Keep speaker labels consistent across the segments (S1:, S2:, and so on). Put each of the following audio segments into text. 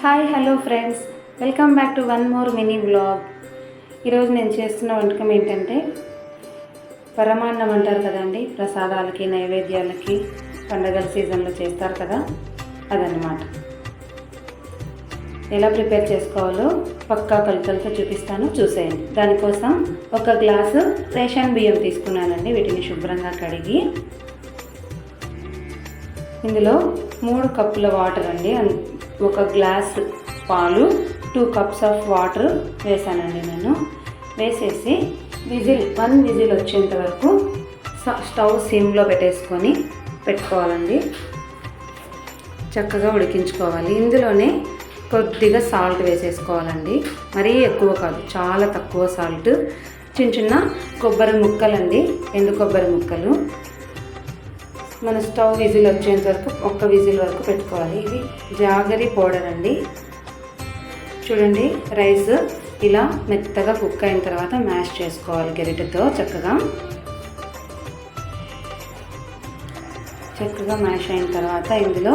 S1: Hi hello friends welcome back to one more mini blog ఈరోజు నేను చేస్తున్న వంటకం ఏంటంటే పరమాన్నం అంటారు కదండి ప్రసాదాలకి నైవేద్యాలకి పండగల సీజన్లో చేస్తారు కదా అదనమాట ఎలా ప్రిపేర్ చేసుకోవాలో పక్కా కొలతలతో చూపిస్తాను చూసేయండి. దానికోసం ఒక గ్లాసు రేషన్ బియ్యం తీసుకున్నానండి వీటిని శుభ్రంగా కడిగి. ఇందులో మూడు కప్పుల వాటర్ అండి ఒక గ్లాస్ పాలు టూ కప్స్ ఆఫ్ వాటర్ వేసానండి నేను. వేసేసి విజిల్ వన్ విజిల్ వచ్చేంత వరకు స్టవ్ సిమ్లో పెట్టేసుకొని పెట్టుకోవాలండి. చక్కగా ఉడికించుకోవాలి. ఇందులోనే కొద్దిగా సాల్ట్ వేసేసుకోవాలండి. మరీ ఎక్కువ కాదు చాలా తక్కువ సాల్ట్. చిన్న చిన్న కొబ్బరి ముక్కలండి ఎండు కొబ్బరి ముక్కలు. మన స్టవ్ విజిల్ వచ్చేంత వరకు ఒక్క విజిల్ వరకు పెట్టుకోవాలి. ఇది జాగరి పౌడర్ అండి. చూడండి రైస్ ఇలా మెత్తగా కుక్ అయిన తర్వాత మ్యాష్ చేసుకోవాలి గరిటతో చక్కగా. చక్కగా మ్యాష్ అయిన తర్వాత ఇందులో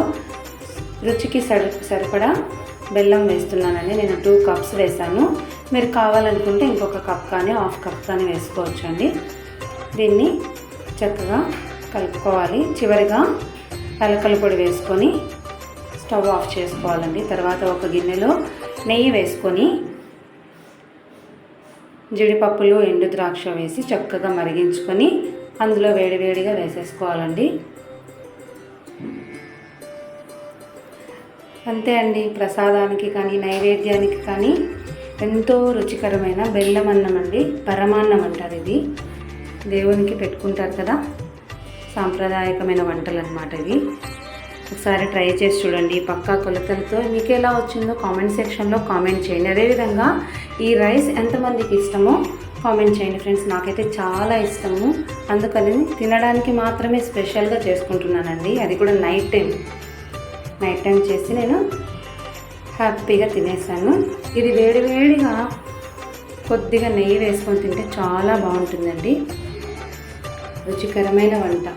S1: రుచికి సరి సరిపడా బెల్లం వేస్తున్నానండి. నేను టూ కప్స్ వేసాను మీరు కావాలనుకుంటే ఇంకొక కప్ కానీ హాఫ్ కప్ కానీ వేసుకోవచ్చు అండి దీన్ని చక్కగా కలుపుకోవాలి. చివరిగా పలకల పొడి వేసుకొని స్టవ్ ఆఫ్ చేసుకోవాలండి. తర్వాత ఒక గిన్నెలో నెయ్యి వేసుకొని జీడిపప్పులు ఎండు ద్రాక్ష వేసి చక్కగా మరిగించుకొని అందులో వేడివేడిగా వేసేసుకోవాలండి. అంతే అండి. ప్రసాదానికి కానీ నైవేద్యానికి కానీ ఎంతో రుచికరమైన బెల్లం అన్నం అండి పరమాన్నం అంటారు ఇది. దేవునికి పెట్టుకుంటారు కదా. సాంప్రదాయకమైన వంటలు అనమాట ఇవి. ఒకసారి ట్రై చేసి చూడండి పక్కా కొలతలతో. మీకు ఎలా వచ్చిందో కామెంట్ సెక్షన్లో కామెంట్ చేయండి. అదేవిధంగా ఈ రైస్ ఎంతమందికి ఇష్టమో కామెంట్ చేయండి ఫ్రెండ్స్. నాకైతే చాలా ఇష్టము. అందుకని తినడానికి మాత్రమే స్పెషల్గా చేసుకుంటున్నానండి. అది కూడా నైట్ టైం. నైట్ టైం చేసి నేను హ్యాపీగా తినేసాను. ఇది వేడివేడిగా కొద్దిగా నెయ్యి వేసుకొని తింటే చాలా బాగుంటుందండి. రుచికరమైన వంట.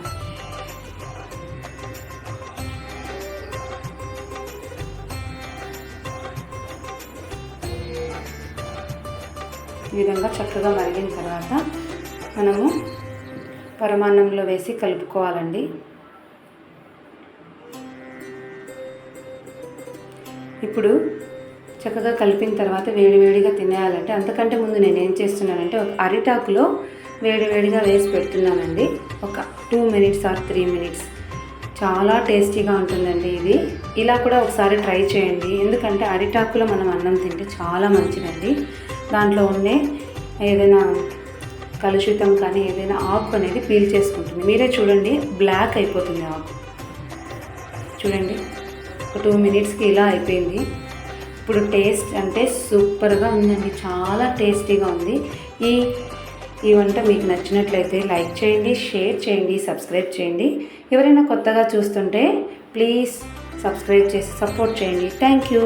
S1: ఈ విధంగా చక్కగా మరిగిన తర్వాత మనము పరమాన్నంలో వేసి కలుపుకోవాలండి. ఇప్పుడు చక్కగా కలిపిన తర్వాత వేడివేడిగా తినేయాలంటే అంతకంటే ముందు నేను ఏం చేస్తున్నానంటే ఒక అరిటాకులో వేడివేడిగా వేసి పెడుతున్నానండి. ఒక two minutes or three minutes చాలా టేస్టీగా ఉంటుందండి ఇది. ఇలా కూడా ఒకసారి ట్రై చేయండి. ఎందుకంటే అరిటాకులో మనం అన్నం తింటే చాలా మంచిదండి. దాంట్లో ఉండే ఏదైనా కలుషితం కానీ ఏదైనా ఆకు అనేది పీల్ చేసుకుంటుంది. మీరే చూడండి బ్లాక్ అయిపోతుంది ఆకు. చూడండి ఒక టూ మినిట్స్కి ఇలా అయిపోయింది. ఇప్పుడు టేస్ట్ అంటే సూపర్గా ఉందండి. చాలా టేస్టీగా ఉంది. ఈ ఈ వంట మీకు నచ్చినట్లయితే లైక్ చేయండి షేర్ చేయండి సబ్స్క్రైబ్ చేయండి. ఎవరైనా కొత్తగా చూస్తుంటే ప్లీజ్ సబ్స్క్రైబ్ చేసి సపోర్ట్ చేయండి. Thank you.